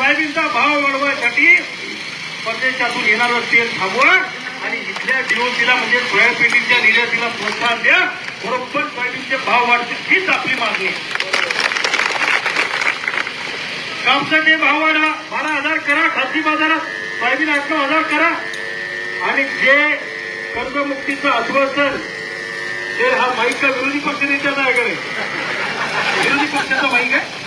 सोयाबीनचा भाव वाढवण्यासाठी परदेशातून येणारं तेल थांबवा आणि इथल्या जीओसीला म्हणजे सोयाबीनच्या निर्यातीला प्रोत्साहन द्या. बरोबर सोयाबीनचे भाव वाढतील हीच आपली मागणी कापसाचे भाव वाढवा. बारा हजार करा. खासगी बाजारात सोयाबीन आठ नऊ हजार करा. आणि जे कर्जमुक्तीचं आश्वासन ते हा माईकचा विरोधी पक्षनेत्याचा आहे विरोधी पक्षाचा माईक आहे?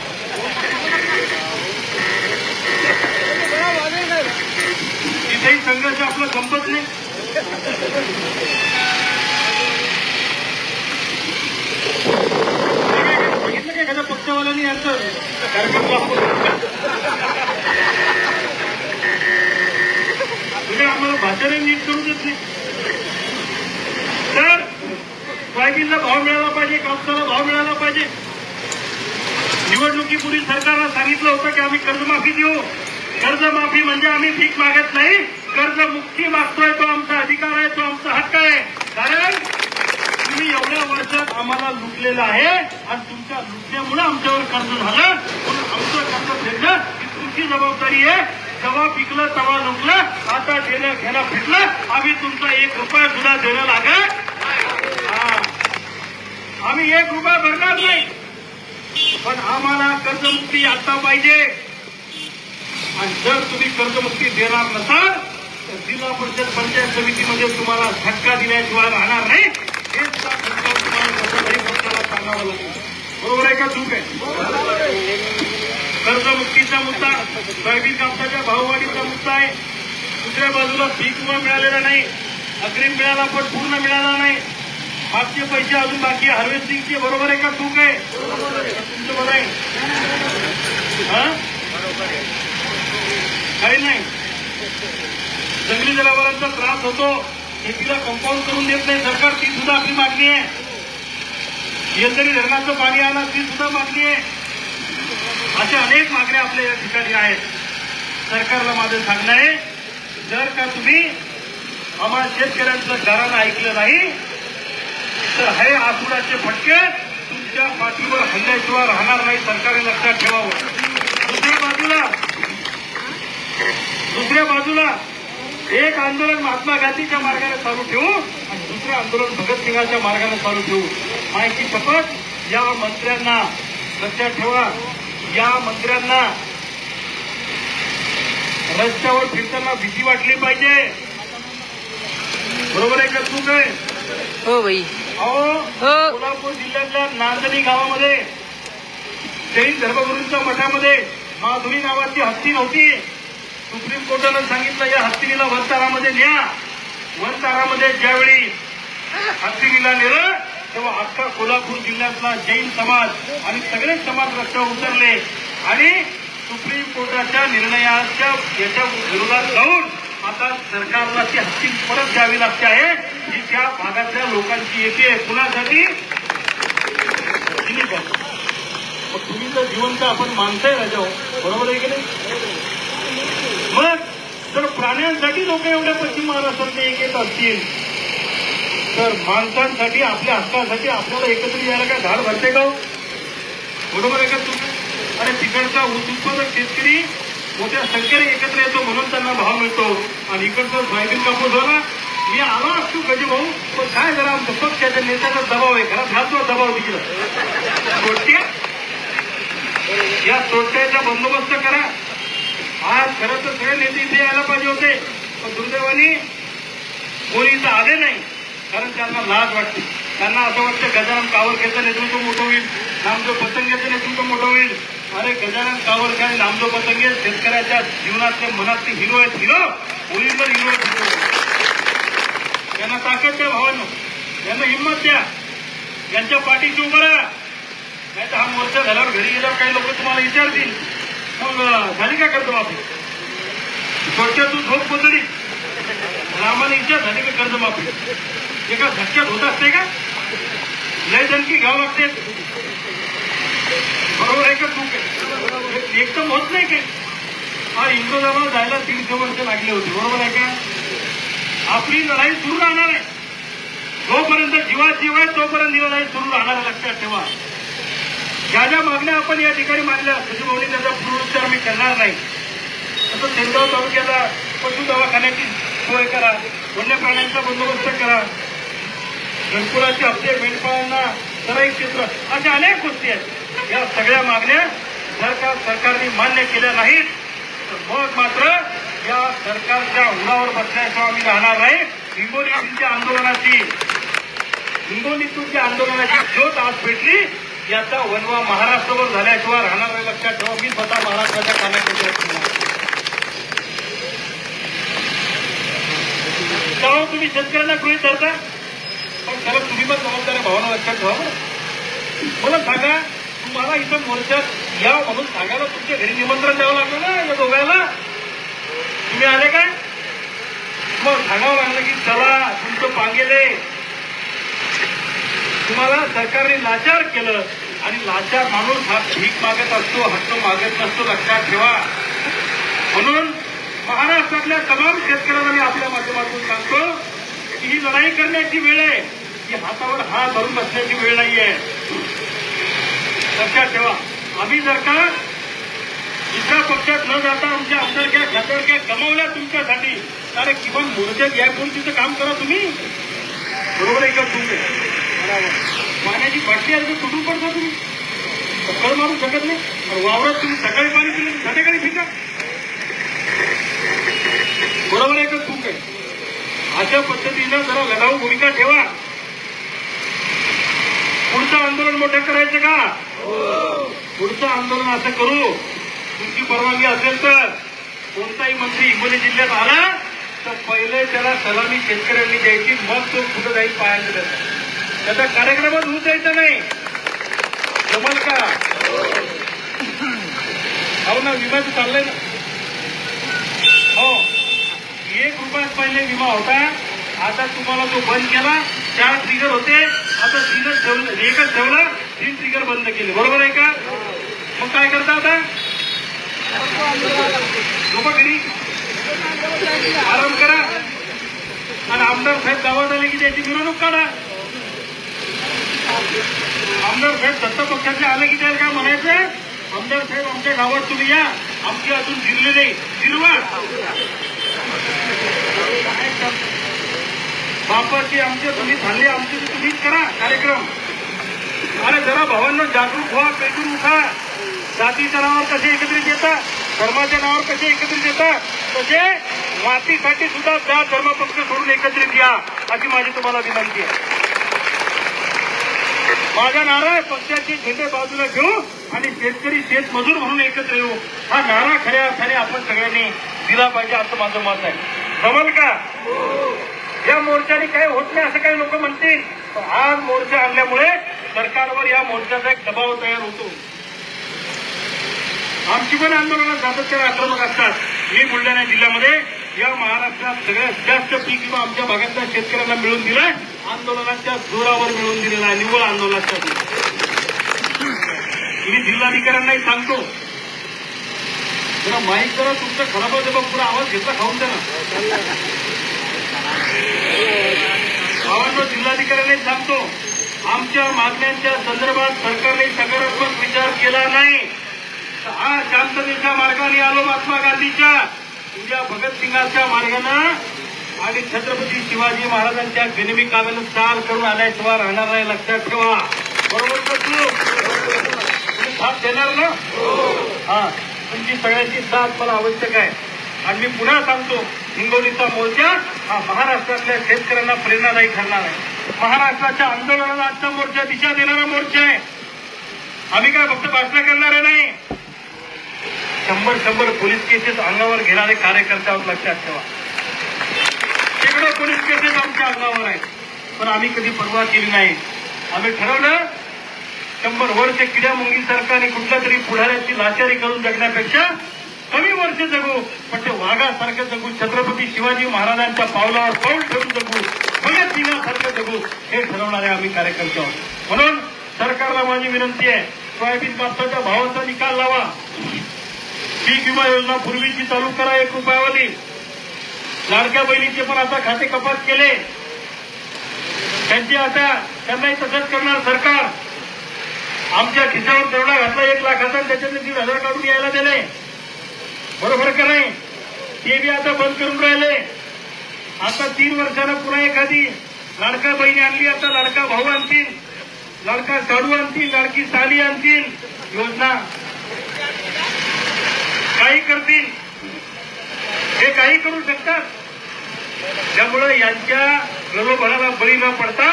नाही. सांगितलं का एखाद्या पक्षवाल्याने यांचं कार्यक्रम म्हणजे आम्हाला भाषाने नीट करू देत नाही तर सोयाबीनला भाव मिळाला पाहिजे कापसाला भाव मिळाला पाहिजे निवडणुकीपूर्वी सरकारला सांगितलं होतं की आम्ही कर्जमाफी देऊ कर्जमाफी म्हणजे आम्ही पीक मागत नाही कर्जमुक्ती मागतोय तो आमचा अधिकार आहे तो आमचा हक्क आहे. कारण तुम्ही एवढ्या वर्षात आम्हाला लुटलेलं आहे आणि तुमच्या लुटण्यामुळे आमच्यावर कर्ज झालं. म्हणून आमचं कर्ज फेडलं ही तुमची जबाबदारी आहे. तवा पिकलं तेव्हा लुटलं. आता देणं घेणं फिटलं आम्ही तुमचा एक रुपया सुद्धा देणं लागेल हा. आम्ही एक रुपया भरणार नाही. पण आम्हाला कर्जमुक्ती आता पाहिजे. आणि जर तुम्ही कर्जमुक्ती देणार नसाल जिल्हा परिषद पंचायत समितीमध्ये तुम्हाला धक्का दिल्याशिवाय राहणार नाही. हेच धक्का तुम्हाला पक्षाला सांगावं लागेल. बरोबर आहे का चूक आहे? कर्जमुक्तीचा मुद्दा सोयाबीन कापसाच्या भाववाढीचा मुद्दा आहे. दुसऱ्या बाजूला पीक विमा मिळालेला नाही. अग्रिम मिळाला पण पूर्ण मिळाला नाही. मागचे पैसे अजून बाकी हार्वेस्टिंगचे बरोबर आहे का चूक आहे? तुमचं बरं आहे हा? काही नाही जंगली जनावरांचा त्रास होतो शेतीला कंपाऊंड करून देत नाही. सरकार ती सुद्धा आपली मागणी आहे. येलदरी धरणाचं पाणी आलं ती सुद्धा मागणी आहे. अशा अनेक मागण्या आपल्या या ठिकाणी आहेत. सरकारला माझं सांगणं आहे जर का तुम्ही आम्हाला शेतकऱ्यांचं घरानं ऐकलं नाही तर हे आसुडाचे फटके तुमच्या पाठीवर हल्ल्याशिवाय राहणार नाही. सरकारने लक्षात ठेवावं दुसऱ्या बाजूला दुसऱ्या बाजूला एक आंदोलन महात्मा गांधीच्या मार्गाने चालू ठेवू आणि दुसरं आंदोलन भगतसिंगाच्या मार्गाने चालू ठेवू. माहिती शपथ या मंत्र्यांना लक्षात ठेवा. या मंत्र्यांना रस्त्यावर फिरताना भीती वाटली पाहिजे. बरोबर आहे का चूक आहे? हो बाई. अहो हो. कोल्हापूर जिल्ह्यातल्या नांदणी गावामध्ये जैन धर्मगुरूंच्या मठामध्ये माधुरी नावाची हत्ती नव्हती. सुप्रीम कोर्टानं सांगितलं या हत्तीला वनतारामध्ये न्या. वनतारामध्ये ज्यावेळी हत्तीला नेलं तेव्हा अख्खा कोल्हापूर जिल्ह्यातला जैन समाज आणि सगळे समाज रस्त्यावर उतरले आणि सुप्रीम कोर्टाच्या निर्णयाच्या याच्या विरोधात जाऊन आता सरकारला ती हत्ती परत द्यावी लागते आहे. ही त्या भागातल्या लोकांची येते कुणासाठी? मग तुम्ही जर जिवंत आपण माणसं राजा हो. बरोबर आहे की नाही? मग जर प्राण्यांसाठी लोक एवढ्या पश्चिम महाराष्ट्रात एक येत असतील. तर माणसांसाठी आपल्या हक्कासाठी आपल्याला एकत्र यायला काय झाड भरते का हो? बरोबर आहे का तुम्ही अरे तिकडचा ऊस उत्पादक शेतकरी मोठ्या संख्येने एकत्र येतो म्हणून त्यांना भाव मिळतो. आणि इकडचा सोयाबीन कापूस झाला मी आलो असतो कधी भाऊ पण काय जरा आमच्या पक्षाच्या नेत्याचा दबाव आहे घरात घालतो दबाव तिकडं. तोडते या तोट्याचा बंदोबस्त करा. आज खरं तर सगळे नेते इथे यायला पाहिजे होते पण दुर्दैवानी कोणी इथं आले नाही कारण त्यांना लाज वाटते. त्यांना असं वाटतं गजानन कावरकेचं नेतृत्व मोठं होईल नामदेव पतंगेचं नेतृत्व मोठं होईल. अरे गजानन कावरकर आणि नामदेव पतंगे शेतकऱ्याच्या जीवनातले मनातले हिरो आहेत. हिरो? ओरिजिनल हिरो हिरो त्यांना ताकद द्या भावांनो. यांना हिंमत द्या. यांच्या पाठीशी उभं राहा. नाही तर हा मोर्चा झाल्यावर घरी गेल्यावर काही लोक तुम्हाला विचारतील. मग झाली काय करतो माफी थोडक्यात तू झोप कोसडी रामाने इच्छा झाली का कर्जमाफी? एका धक्क्यात होत असते का? लय दणकी घ्यावं लागते. बरोबर आहे का तू एकदम होत नाही काय हा इंग्रजाला जायला दीडशे वर्ष लागले होते बरोबर आहे का? आपली लढाई सुरू राहणार आहे. जोपर्यंत जीवात जीव आहे तोपर्यंत ही लढाई सुरू राहणार लक्षात ठेवा. ज्या ज्या मागण्या आपण या ठिकाणी मानल्या भाऊनी त्याचा करणार नाही. तसं सेनगाव तालुक्याला पशु दवाखान्याची सोय करा वन्य प्राण्यांचा बंदोबस्त करा. घरकुलाचे हप्ते मेंढपाळांना सराई क्षेत्र अशा अनेक गोष्टी आहेत. या सगळ्या मागण्या जर का सरकारने मान्य केल्या नाहीत तर मग मात्र या सरकारच्या उन्हावर बसल्याशिवाय आम्ही राहणार नाही. हिंगोलीच्या आंदोलनाची हिंगोलीतून आंदोलनाची ज्योत आज भेटली. याचा वनवा महाराष्ट्रभर झाल्याशिवाय राहणार नाही लक्षात ठेवा. मी स्वतः महाराष्ट्राच्या कानाकोपऱ्यात त्यामुळे तुम्ही शेतकऱ्यांना गृहित धरता? पण त्याला तुम्ही पण जबाबदाऱ्या भावना लक्षात ठेवा मला सांगा तुम्हाला इथं मोर्चात या म्हणून सांगायला तुमच्या घरी निमंत्रण द्यावं लागलं ना या दोघायला तुम्ही आले काय? मग सांगावं लागलं की चला तुमचं पांगेले. तुम्हाला सरकारने लाचार केलं आणि लाचार माणूस हा भीक मागत असतो हक्क मागत नसतो लक्षात ठेवा. म्हणून महाराष्ट्रातल्या तमाम शेतकऱ्यांना मी आपल्या माध्यमातून सांगतो की ही लढाई करण्याची वेळ आहे. ही हातावर हात धरून बसण्याची वेळ नाहीये. लक्षात ठेवा. आम्ही जर का दुसऱ्या पक्षात न जाता आमच्या आमदारक्या खासदारक्या गमावल्या तुमच्यासाठी अरे किमान मोर्चात यापूर्वीचं काम करा तुम्ही? बरोबर आहे का तुमचे पाण्याची बाटली आहे तर तुटून पडता तुम्ही. कळ मारू शकत नाही. आणि वावरात तुम्ही सकाळी पाणी पिलं संध्याकाळी पिता. बरोबर आहे का चूक आहे? अशा पद्धतीनं जरा लढाऊ भूमिका ठेवा. पुढचं आंदोलन मोठं करायचं का? पुढचं आंदोलन असं करू. तुमची परवानगी असेल तर कोणताही मंत्री हिंगोली जिल्ह्यात आला तर पहिले त्याला सलामी शेतकऱ्यांनी द्यायची मग तो कुठं जाईल पाहायला त्याचा कार्यक्रमच होऊ द्यायचा नाही. जमल का हो ना विम्याचं चाललंय ना. हो. एक रुपयात पहिले विमा होता. आता तुम्हाला तो बंद केला चार ट्रिगर होते. आता ट्रिगर ठेवलं एकच ठेवला तीन ट्रिगर बंद केले. बरोबर आहे का? मग काय करता आता? लोक घरी. आराम करा. आणि आमदार साहेब गावात आले की त्याची मिरवणूक काढा. आमदार साहेब दत्त पक्षाचे आले की त्याला काय म्हणायचं? आमदार साहेब आमच्या गावात तुम्ही या. आमची अजून जिरले नाही. जिरवा. बापाची आमचे तुम्ही झाले आमचे तुम्हीच करा कार्यक्रम. अरे जरा भावांना जागरूक व्हा पेटून उठा. जातीच्या नावावर कसे एकत्रित येतात? धर्माच्या नावावर कसे एकत्रित येतात? तसे मातीसाठी सुद्धा जात धर्मपक्ष सोडून एकत्रित या अशी माझी तुम्हाला विनंती आहे. माझा नारा आहे पक्षाचे झेंडे बाजूला घेऊ आणि शेतकरी शेतमजूर म्हणून एकत्र येऊ. हा नारा खऱ्या अर्थाने आपण सगळ्यांनी दिला पाहिजे असं माझं मत आहे. जमल का? या मोर्चाने काही होत नाही असं काही लोक म्हणतील. आज मोर्चा आणल्यामुळे सरकारवर या मोर्चाचा एक दबाव तयार होतो. आमची पण आंदोलनात सातत्याने आक्रमक असतात. मी बुलढाणा जिल्ह्यामध्ये या महाराष्ट्रात सगळ्यात जास्त पीक विमा आमच्या भागातल्या शेतकऱ्यांना मिळून दिलाय. आंदोलनाच्या जोरावर मिळून दिलेला आहे. निव्वळ आंदोलनाच्या मी जिल्हाधिकाऱ्यांनाही सांगतो. जरा माहीत करा तुमचा खराब होतं बघ पुढे आवाज घेतला खाऊन द्या ना. गावांना सांगतो. आमच्या मागण्यांच्या संदर्भात सरकारने सकारात्मक विचार केला नाही. हा शांततेच्या मार्गाने आलो महात्मा गांधीच्या. उद्या भगतसिंगाच्या मार्गानं आणि छत्रपती शिवाजी महाराजांच्या गनिमी काव्यानं चाल करून आल्याशिवाय राहणार नाही लक्षात ठेवा. बरोबर तुम्ही साथ देणार ना? हा. तुमची सगळ्यांची साथ मला आवश्यक आहे. आणि मी पुन्हा सांगतो हिंगोलीचा मोर्चा हा महाराष्ट्रातल्या शेतकऱ्यांना प्रेरणादायी ठरणार आहे. महाराष्ट्राच्या आंदोलनाला आजचा मोर्चा दिशा देणारा मोर्चा आहे. आम्ही काय फक्त भाषण करणारे नाही? शंभर शंभर पोलीस केसेस अंगावर घेणारे कार्यकर्ते आहोत लक्षात ठेवा. शेकडो पोलीस केसेस आमच्या अंगावर आहेत. पण आम्ही कधी परवा केली नाही. आम्ही ठरवलं शंभर वर्ष किड्या मुंगीसारखं आणि कुठल्या तरी पुढाऱ्याची लाचारी करून जगण्यापेक्षा कमी वर्ष जगू पण ते वाघासारखं जगू छत्रपती शिवाजी महाराजांच्या पावलावर पाऊल ठेवून जगू भगत सिंगासारखं जगू हे ठरवणारे आम्ही कार्यकर्ते आहोत. म्हणून सरकारला माझी विनंती आहे सोयाबीन कापसाच्या भावाचा निकाल लावा. पीक विमा योजना पूर्वीची चालू करा एक रुपयावाली. लाडक्या बहिणीचे पण आता खाते कपात केले. त्यांची आता त्यांनाही तसंच करणार सरकार. आमच्या खिशावर तेवढा घातला एक लाखाचा त्याच्यातले दीड हजार काढून यायला दिले. बरोबर का नाही? ते बी आता बंद करून राहिले. आता तीन वर्षानं पुन्हा एखादी लाडका बहिणी आणली आता लाडका भाऊ आणतील लाडका साडू आणतील लाडकी साली आणतील. योजना काही करतील हे काही करू शकतात. त्यामुळे यांच्या प्रलोभनाला बळी न पडता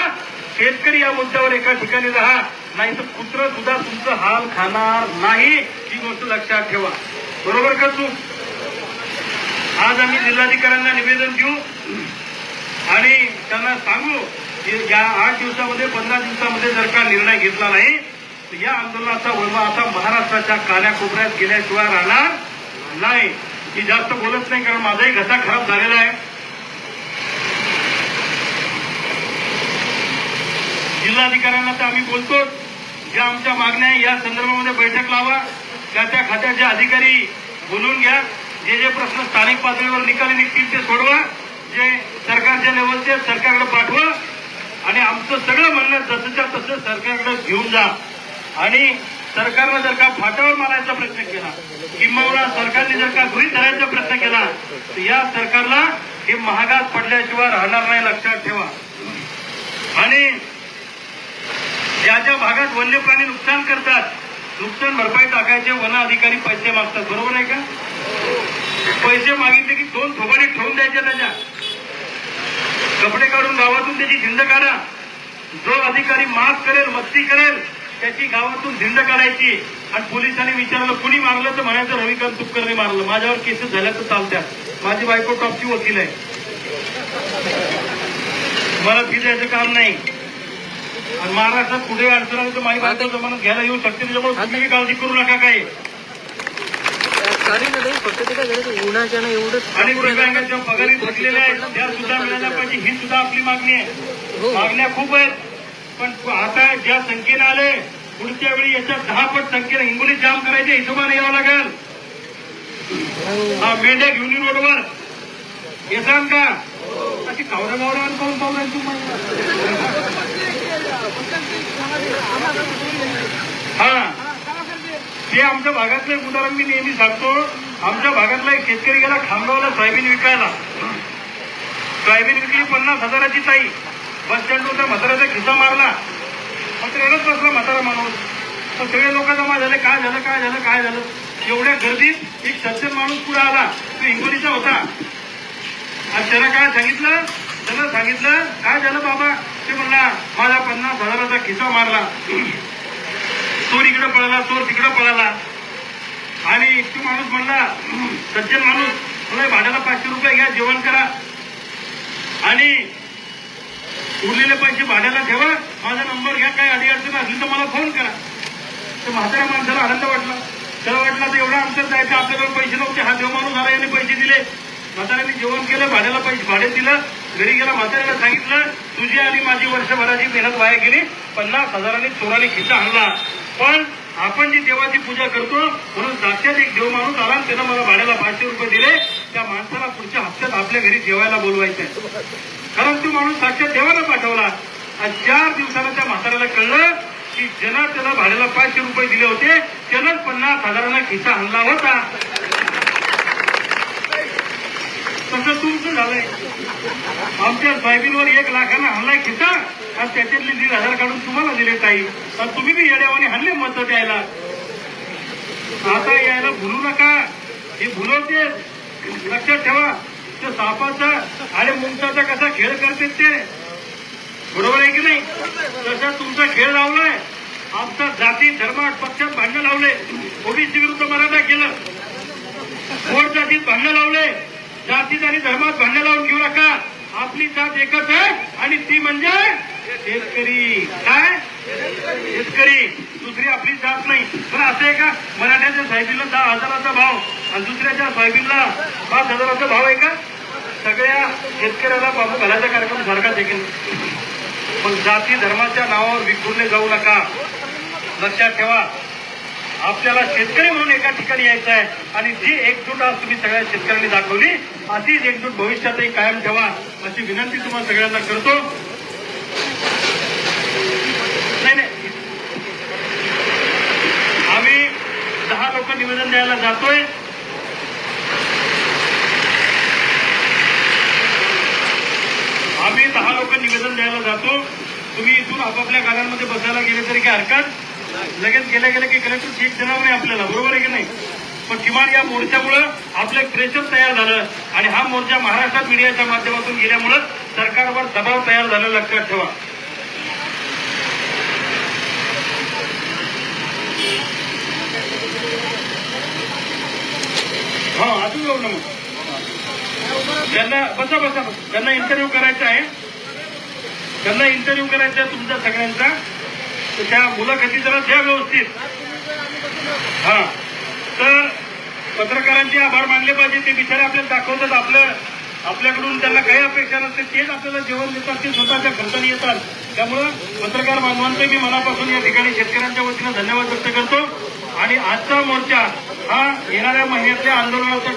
शेतकरी या मुद्द्यावर एका ठिकाणी राहा. नाही तर कुत्र सुद्धा तुमचं हाल खाणार नाही ही गोष्ट लक्षात ठेवा. बरोबर का तू आज आम्ही जिल्हाधिकाऱ्यांना निवेदन देऊ आणि त्यांना सांगू की या आठ दिवसामध्ये पंधरा दिवसामध्ये जर का निर्णय घेतला नाही तर या आंदोलनाचा वळवा आता महाराष्ट्राच्या कान्याकोपऱ्यात गेल्याशिवाय राहणार नाही मी जास्त बोलत नाही कारण माझाही घसा खराब झालेला आहे. जिल्हाधिकाऱ्यांना तर आम्ही बोलतो ज्या आमच्या मागण्या आहे या संदर्भामध्ये बैठक लावा त्या त्या खात्याचे अधिकारी बोलून घ्या जे जे प्रश्न स्थानिक पातळीवर निकाली निघतील ते सोडवा जे सरकारच्या लेवलचे सरकारकडे पाठवा आणि आमचं सगळं म्हणणं जसंच्या तसं सरकारकडे घेऊन जा. आणि सरकारनं जर का फाट्यावर मारायचा प्रयत्न केला किंबहुना सरकारने जर का गृहित धरायचा प्रयत्न केला तर या सरकारला हे महागात पडल्याशिवाय राहणार नाही लक्षात ठेवा. आणि ज्या ज्या भागात वन्य प्राणी नुकसान करतात नुकसान भरपाई टाकायचे वन अधिकारी पैसे मागतात बरोबर आहे का? पैसे मागितले की दोन थोबाडी ठेवून द्यायच्या त्याच्या. कपडे काढून गावातून त्याची झिंड काढा. जो अधिकारी माफ करेल मस्ती करेल त्याची गावातून झिंड काढायची. आणि पोलिसांनी विचारलं कुणी मारलं? तर म्हणायचं रविकांत तुपकरने मारलं. माझ्यावर केसेस झाल्या तर चालत्यात. माझी बायको टॉपची वकील आहे. मला फी द्यायचं काम नाही. आणि महाराष्ट्रात कुठे अडचण आली तर माझी बायको जमानत घ्यायला येऊ शकते. त्याच्यामुळे तुम्ही काळजी करू नका ताई, फक्त ते काय करायचं उन्हाच्या ना एवढंच आणि दिव्यांगाच्या पगारी थकलेल्या आहेत. त्या सुद्धा मिळायला पाहिजे ही सुद्धा आपली मागणी आहे. हो. मागण्या खूप आहेत. पण आता ज्या संख्येने आले पुढच्या वेळी याच्या दहा पट संख्येने हिंगोली जाम करायच्या हिशोबाने यावं लागेल. हा मेंढ्या घेऊन येऊन रोडवर. येसान का? अशी कावड्या गावड्या पाहून पाहून हा. ते आमच्या भागातलं एक उदाहरण मी नेहमी सांगतो. आमच्या भागातला एक शेतकरी गेला खामगावला सोयाबीन विकायला. सोयाबीन विकली पन्नास हजाराची ताई. बस स्टँडवर त्या म्हाताऱ्याचा खिसा मारला. मग रडत बसला म्हातारा माणूस. तर सगळे लोक जमा झाले काय झालं काय झालं काय झालं? एवढ्या गर्दीत एक सज्जन माणूस पुढे आला. तो हिंगोलीचा होता. आणि त्याला काय सांगितलं? त्याला सांगितलं काय झालं बाबा? ते म्हणला माझा पन्नास हजाराचा खिसा मारला. चोर इकडे पळाला चोर तिकडे पळाला. आणि तो माणूस म्हणला सज्जन माणूस मला भाड्याला पाचशे रुपये घ्या जेवण करा. आणि उरलेले पैसे भाड्याला ठेवा. माझा नंबर घ्या काही अडी अडचण असली तर मला फोन करा. तर म्हाताऱ्या माणसाला आनंद वाटला. त्याला वाटला तर एवढा अंतर जायचं आपल्याकडे पैसे नव्हते. हा देव माणूस आला याने पैसे दिले. म्हाताऱ्याने जेवण केलं भाड्याला पैसे भाडे दिलं. घरी गेला म्हाताऱ्याला सांगितलं तुझी आणि माझी वर्षभराची मेहनत वाया गेली. पन्नास हजारांनी चोराने खिस्सा आणला. पण आपण जी देवाची पूजा करतो म्हणून साक्षात एक देव माणूस आला त्यानं मला भाड्याला पाचशे रुपये दिले. त्या माणसाला पुढच्या हप्त्यात आपल्या घरी जेवायला बोलवायचं आहे कारण तो माणूस साक्षात देवाला पाठवला. आणि चार दिवसाला त्या म्हाताऱ्याला कळलं की ज्यांना त्याला भाड्याला पाचशे रुपये दिले होते त्यानंच पन्नास हजारांना खिसा आणला होता. तसं तुमचं झालंय. आमच्या साहेबींवर एक लाखानं हल्ला खिसा आणि त्याच्यातले दीड हजार काढून तुम्हाला दिले ताई. आणि तुम्ही बी येड्यावाने हल्ले मत द्यायला. आता यायला भुलू नका. हे भुलवते लक्षात ठेवा तो सापाचा आणि मुंगटाचा कसा खेळ करते ते. बरोबर आहे की नाही? तसा तुमचा खेळ लावलाय. आमचा जाती धर्म पक्षात भांडणं लावले. ओबीसी विरुद्ध मराठा केलं. कोण जातीत भांडणं लावले. जातीत आणि धर्मात भांडणं लावून घेऊ नका. आपली जात एकच आहे आणि ती म्हणजे शेतकरी. काय? शेतकरी. दुसरी आपली जात नाही. पण असं आहे का? मराठ्याच्या साहेबीला दहा हजाराचा भाव आणि दुसऱ्याच्या साहेबीला पाच हजाराचा भाव आहे का? सगळ्या शेतकऱ्याला बाबू घालायचा कार्यक्रम सारखाच आहे पण जाती धर्माच्या नावावर विखुरले जाऊ नका. लक्षात ठेवा. आपल्याला शेतकरी म्हणून एका ठिकाणी यायचं आहे आणि जी एकजूट आज तुम्ही सगळ्या शेतकऱ्यांनी दाखवली अशीच एकजूट भविष्यातही कायम ठेवा अशी विनंती तुम्हाला सगळ्यांना करतो. दहा लोक निवेदन द्यायला जातोय. आम्ही दहा लोक निवेदन द्यायला जातो. तुम्ही इथून आपापल्या गाड्यांमध्ये बसायला गेले तरी काय हरकत लगेच गेल्या गेल्या की कलेक्टर सीट देणार नाही आपल्याला बरोबर आहे की नाही? पण किमान या मोर्चामुळं आपलं एक प्रेशर तयार झालं आणि हा मोर्चा महाराष्ट्रात मीडियाच्या माध्यमातून गेल्यामुळं सरकारवर दबाव तयार झाला लक्षात ठेवा. हा अजून जाऊ ना मग. त्यांना बसा बसा बसा. त्यांना इंटरव्ह्यू करायचा आहे. त्यांना इंटरव्ह्यू करायचा आहे तुमच्या सगळ्यांचा. तर त्या मुलाखती जरा द्या व्यवस्थित. हा. तर पत्रकारांचे आभार मानले पाहिजे. ते बिचारे आपल्याला दाखवतात आपलं आपल्याकडून त्यांना काही अपेक्षा नसते तेच आपल्याला जेवण देतात ते स्वतःच्या खर्चाने येतात. त्यामुळं पत्रकार बांधवांचे मी मनापासून या ठिकाणी शेतकऱ्यांच्या वतीनं धन्यवाद व्यक्त करतो. आणि आजचा मोर्चा हा येणाऱ्या महिन्यातल्या आंदोलनाचा